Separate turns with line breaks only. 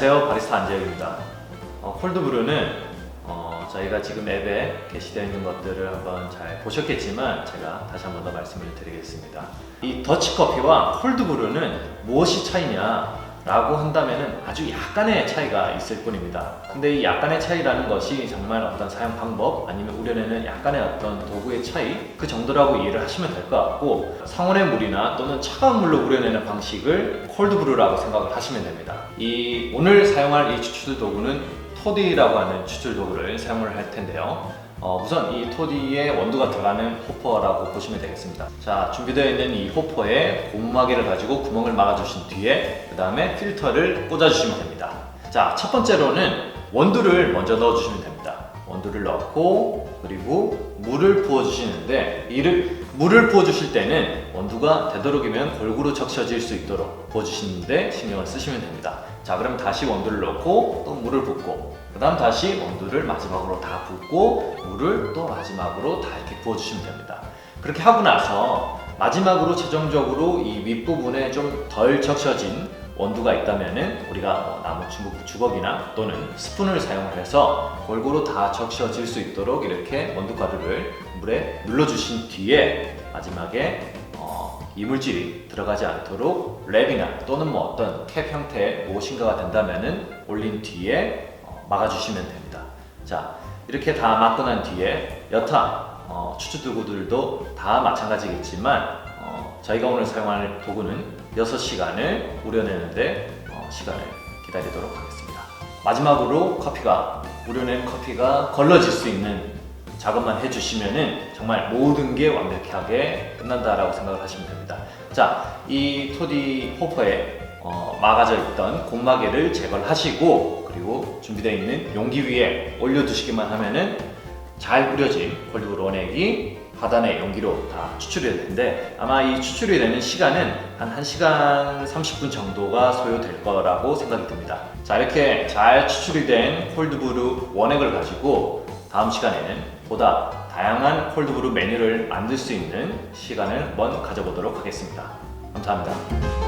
안녕하세요. 바리스타 안재혁입니다. 어, 콜드브루는 어, 저희가 지금 앱에 게시되어 있는 것들을 한번 잘 보셨겠지만 제가 다시 한번 더 말씀을 드리겠습니다. 이 더치커피와 콜드브루는 무엇이 차이냐? 라고 한다면 아주 약간의 차이가 있을 뿐입니다. 근데 이 약간의 차이라는 것이 정말 어떤 사용 방법 아니면 우려내는 약간의 어떤 도구의 차이 그 정도라고 이해를 하시면 될 것 같고 상온의 물이나 또는 차가운 물로 우려내는 방식을 콜드브루라고 생각을 하시면 됩니다. 이 오늘 사용할 이 추출 도구는 토디라고 하는 추출 도구를 사용을 할 텐데요. 어, 우선 이 토디에 원두가 들어가는 호퍼라고 보시면 되겠습니다. 자, 준비되어 있는 이 호퍼에 고무마개를 가지고 구멍을 막아주신 뒤에 그 다음에 필터를 꽂아주시면 됩니다. 자, 첫 번째로는 원두를 먼저 넣어주시면 됩니다. 원두를 넣고 그리고 물을 부어주시는데 이를 물을 부어주실 때는 원두가 되도록이면 골고루 적셔질 수 있도록 부어주시는데 신경을 쓰시면 됩니다. 자, 그럼 다시 원두를 넣고 또 물을 붓고 그 다음 다시 원두를 마지막으로 다 붓고 물을 또 마지막으로 다 이렇게 부어주시면 됩니다. 그렇게 하고 나서 마지막으로 최종적으로 이 윗부분에 좀 덜 적셔진 원두가 있다면은 우리가 뭐 나무 주걱, 주걱이나 또는 스푼을 사용을 해서 골고루 다 적셔질 수 있도록 이렇게 원두 가루를 물에 눌러주신 뒤에 마지막에 어, 이물질이 들어가지 않도록 랩이나 또는 뭐 어떤 캡 형태의 무엇인가가 된다면은 올린 뒤에 어, 막아주시면 됩니다. 자 이렇게 다 막고 난 뒤에 여타 어, 추출 도구들도 다 마찬가지겠지만 어, 저희가 오늘 사용할 도구는 6시간을 우려내는데 어, 시간을 기다리도록 하겠습니다. 마지막으로 커피가 우려낸 커피가 걸러질 수 있는 작업만 해주시면은 정말 모든 게 완벽하게 끝난다라고 생각을 하시면 됩니다. 자, 이 토디 호퍼에 어, 막아져 있던 곰마개를 제거를 하시고 그리고 준비되어 있는 용기 위에 올려두시기만 하면은 잘 우려진 콜드브루 원액이 하단의 용기로 다 추출이 될 텐데 아마 이 추출이 되는 시간은 한 1시간 30분 정도가 소요될 거라고 생각이 듭니다. 자 이렇게 잘 추출이 된 콜드브루 원액을 가지고 다음 시간에는 보다 다양한 콜드브루 메뉴를 만들 수 있는 시간을 한번 가져보도록 하겠습니다. 감사합니다.